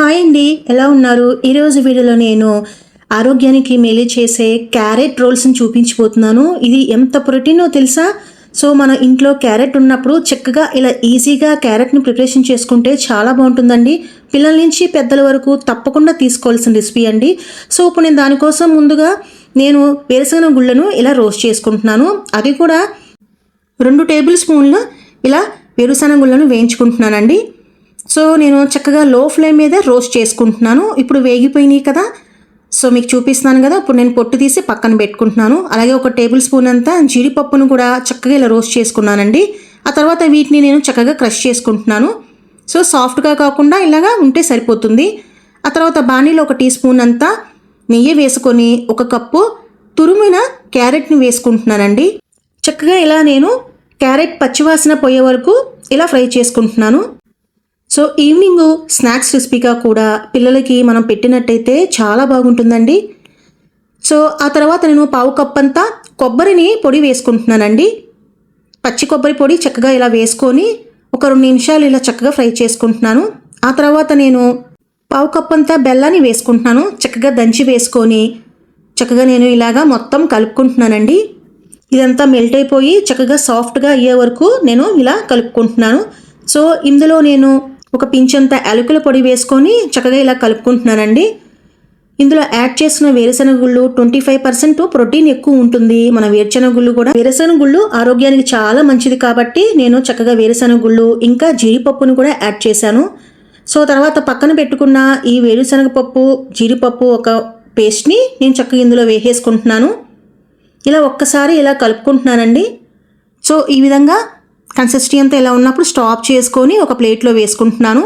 Hi అండి ఎలా ఉన్నారు? ఈరోజు వీడియోలో నేను ఆరోగ్యానికి మేలు చేసే క్యారెట్ రోల్స్ని చూపించిపోతున్నాను ఇది ఎంత ప్రోటీనో తెలుసా? సో మన ఇంట్లో క్యారెట్ ఉన్నప్పుడు చక్కగా ఇలా ఈజీగా క్యారెట్ని ప్రిపరేషన్ చేసుకుంటే చాలా బాగుంటుందండి. పిల్లల నుంచి పెద్దల వరకు తప్పకుండా తీసుకోవాల్సిన రెసిపీ అండి. సో ఇప్పుడు నేను దానికోసం ముందుగా నేను వేరుశనగ గుళ్ళను ఇలా రోస్ట్ చేసుకుంటున్నాను. అది కూడా రెండు టేబుల్ స్పూన్లు ఇలా వేరుశనగ గుళ్ళను వేయించుకుంటున్నానండి. సో నేను చక్కగా లో ఫ్లేమ్ మీద రోస్ట్ చేసుకుంటున్నాను. ఇప్పుడు వేగిపోయినాయి కదా. సో మీకు చూపిస్తున్నాను కదా. ఇప్పుడు నేను పొట్టు తీసి పక్కన పెట్టుకుంటున్నాను. అలాగే ఒక టేబుల్ స్పూన్ అంతా జీడిపప్పును కూడా చక్కగా ఇలా రోస్ట్ చేసుకున్నానండి. ఆ తర్వాత వీటిని నేను చక్కగా క్రష్ చేసుకుంటున్నాను. సో సాఫ్ట్గా కాకుండా ఇలాగా ఉంటే సరిపోతుంది. ఆ తర్వాత బాణీలో ఒక టీ స్పూన్ అంతా నెయ్యి వేసుకొని ఒక కప్పు తురుమిన క్యారెట్ని వేసుకుంటున్నానండి. చక్కగా ఇలా నేను క్యారెట్ పచ్చివాసన పోయే వరకు ఇలా ఫ్రై చేసుకుంటున్నాను. సో ఈవినింగ్ స్నాక్స్ రెసిపీగా కూడా పిల్లలకి మనం పెట్టినట్టయితే చాలా బాగుంటుందండి. సో ఆ తర్వాత నేను పావు కప్ అంతా కొబ్బరిని పొడి వేసుకుంటున్నానండి. పచ్చి కొబ్బరి పొడి చక్కగా ఇలా వేసుకొని ఒక రెండు నిమిషాలు ఇలా చక్కగా ఫ్రై చేసుకుంటున్నాను. ఆ తర్వాత నేను పావు కప్ అంతా బెల్లాన్ని వేసుకుంటున్నాను. చక్కగా దంచి వేసుకొని చక్కగా నేను ఇలాగా మొత్తం కలుపుకుంటున్నానండి. ఇదంతా మెల్ట్ అయిపోయి చక్కగా సాఫ్ట్గా అయ్యే వరకు నేను ఇలా కలుపుకుంటున్నాను. సో ఇందులో నేను ఒక పించంత యాలకుల పొడి వేసుకొని చక్కగా ఇలా కలుపుకుంటున్నానండి. ఇందులో యాడ్ చేసిన వేరుశనగ గుళ్ళు ట్వంటీ ఫైవ్ పర్సెంట్ ప్రోటీన్ ఎక్కువ ఉంటుంది. మన వేరుశనగ గుళ్ళు కూడా వేరుశనగ గుళ్ళు ఆరోగ్యానికి చాలా మంచిది కాబట్టి నేను చక్కగా వేరుశనగ గుళ్ళు ఇంకా జీడిపప్పును కూడా యాడ్ చేశాను. సో తర్వాత పక్కన పెట్టుకున్న ఈ వేరుశెనగ పప్పు జీడిపప్పు ఒక పేస్ట్ని నేను చక్కగా ఇందులో వేసేసుకుంటున్నాను. ఇలా ఒక్కసారి ఇలా కలుపుకుంటున్నానండి. సో ఈ విధంగా కన్సిస్టీ అంతా ఇలా ఉన్నప్పుడు స్టాప్ చేసుకొని ఒక ప్లేట్లో వేసుకుంటున్నాను.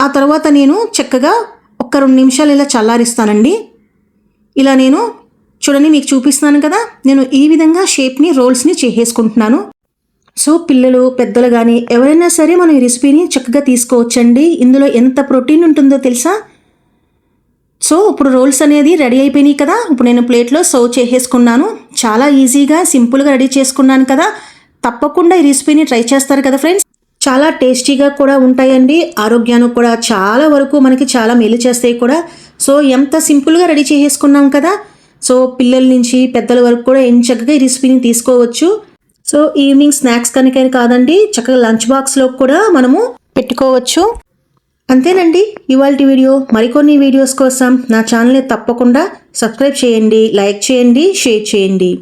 ఆ తర్వాత నేను చక్కగా ఒక్క రెండు నిమిషాలు ఇలా చల్లారిస్తానండి. ఇలా నేను చూడండి మీకు చూపిస్తున్నాను కదా నేను ఈ విధంగా షేప్ని రోల్స్ని చేసేసుకుంటున్నాను. సో పిల్లలు పెద్దలు కానీ ఎవరైనా సరే మనం ఈ రెసిపీని చక్కగా తీసుకోవచ్చండి. ఇందులో ఎంత ప్రోటీన్ ఉంటుందో తెలుసా? సో ఇప్పుడు రోల్స్ అనేది రెడీ అయిపోయినాయి కదా ఇప్పుడు నేను ప్లేట్లో సర్వ్ చేసేసుకున్నాను. చాలా ఈజీగా సింపుల్గా రెడీ చేసుకున్నాను కదా. తప్పకుండా ఈ రెసిపీని ట్రై చేస్తారు కదా ఫ్రెండ్స్? చాలా టేస్టీగా కూడా ఉంటాయండి. ఆరోగ్యానికి కూడా చాలా వరకు మనకి చాలా మేలు చేస్తాయి కూడా. సో ఎంత సింపుల్గా రెడీ చేసేసుకున్నాం కదా? సో పిల్లల నుంచి పెద్దల వరకు కూడా ఏం చక్కగా ఈ రెసిపీని తీసుకోవచ్చు. సో ఈవినింగ్ స్నాక్స్ కనుక కాదండి చక్కగా లంచ్ బాక్స్లో కూడా మనము పెట్టుకోవచ్చు. అంతేనండి. ఇవాళ వీడియో మరికొన్ని వీడియోస్ కోసం నా ఛానల్ని తప్పకుండా సబ్స్క్రైబ్ చేయండి లైక్ చేయండి షేర్ చేయండి.